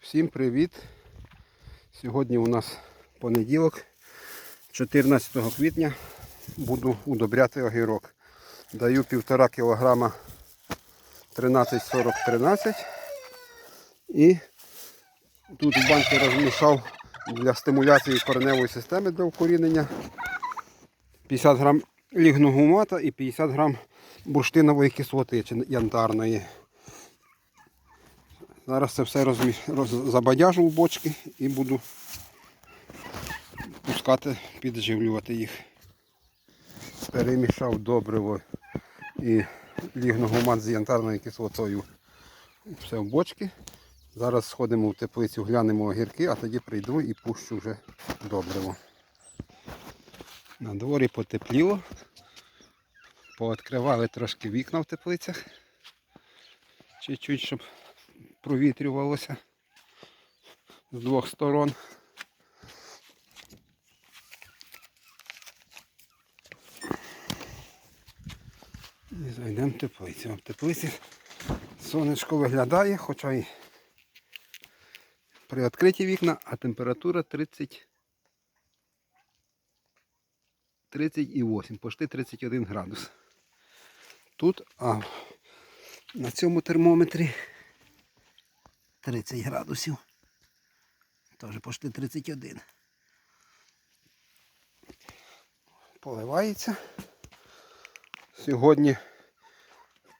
Всім привіт! Сьогодні у нас понеділок, 14 квітня, буду удобряти огірок. Даю 1,5 кг 13-40-13 і тут в банці розмішав для стимуляції кореневої системи для укорінення 50 грам лігногумата і 50 грам бурштинової кислоти янтарної. Зараз це все розміш... роз... забадяжу в бочки і буду пускати, підживлювати їх. Перемішав добриво і лігногумат з янтарною кислотою. Все в бочки. Зараз сходимо в теплицю, глянемо огірки, а тоді прийду і пущу вже добриво. На дворі потепліло. Пооткривали трошки вікна в теплицях. Чуть-чуть, щоб провітрювалося з двох сторон. І зайдемо в теплицю. В теплиці сонечко виглядає, хоча й при відкриті вікна, а температура 30 38, почти 31 градус. Тут, а на цьому термометрі 30 градусів. Теж почти 31. Поливається. Сьогодні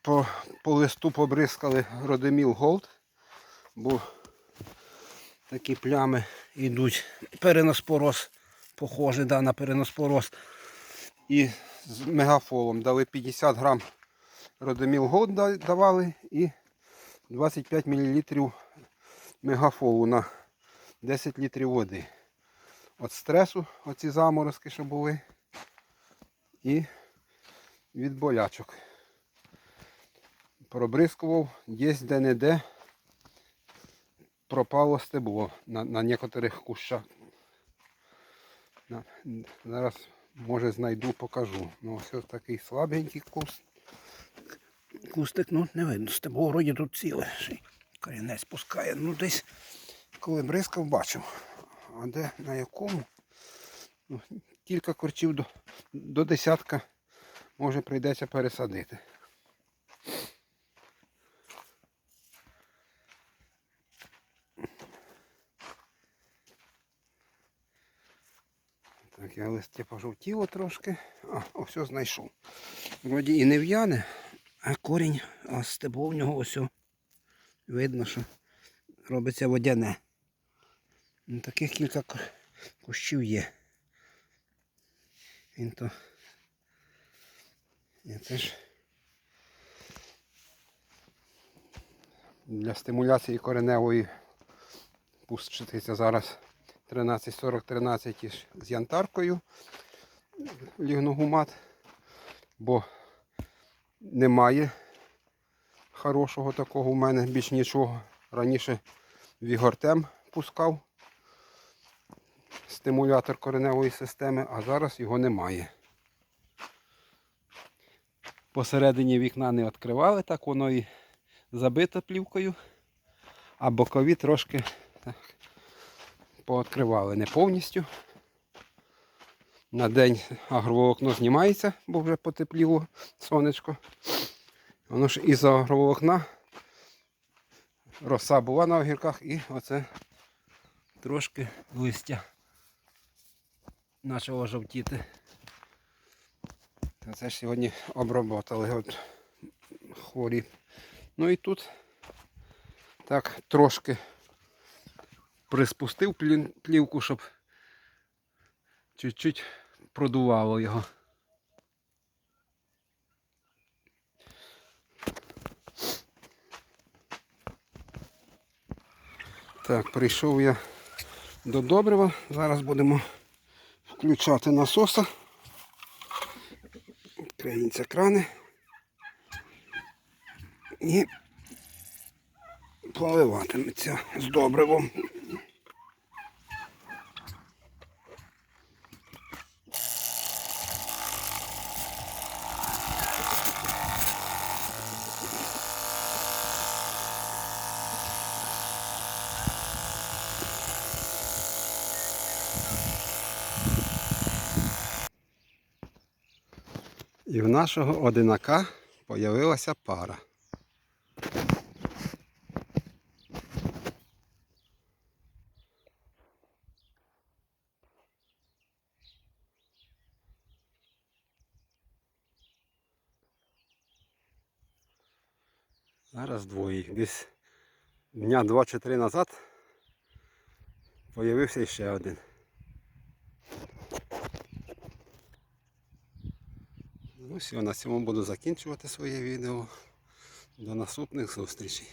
по, по листу побризкали Родеміл Голд, бо такі плями йдуть. Переноспороз, похоже да, на переноспороз. І з мегафолом дали 50 грам Родеміл Голд давали і 25 мл мегафолу на 10 літрів води. От стресу, оці заморозки, що були, і від болячок. Пробризкував, є де-не-де пропало стебло на, на некоторих кущах. Зараз, може, знайду, покажу. Ну, ось такий слабенький куст. Кустик, ну не видно, стебло вроді тут ціле. Корінець пускає. Ну десь, коли бризкав, бачив. А де на якому? Ну, кілька корчів до, до десятка може прийдеться пересадити. Так, я листя пожовтіло трошки. А, ось знайшов. Вроді і не в'яне, а корінь, а стебло в нього ось. Видно, що робиться водяне. Ну, таких кілька кущів є. Він то. Я теж для стимуляції кореневої пуститися зараз 13-40-13 з янтаркою лігногумат, бо немає хорошого такого у мене більш нічого. Раніше Вігортем пускав стимулятор кореневої системи, а зараз його немає. Посередині вікна не відкривали, так воно і забито плівкою, а бокові трошки так, пооткривали не повністю. На день агроволокно знімається, бо вже потепліло сонечко. Воно ж із агроволокна роса була на огірках і оце трошки листя почало жовтіти. Це ж сьогодні оброботали от хворі. Ну і тут так трошки приспустив плівку, щоб чуть-чуть продувало його. Так, прийшов я до добрива. Зараз будемо включати насоса. Відкриються крани. І поливатиметься з добривом. І в нашого одинака появилася пара. Зараз двоє. Десь дня 2 чи 3 назад появився ще один. Ну все, на цьому буду закінчувати своє відео. До наступних зустрічей.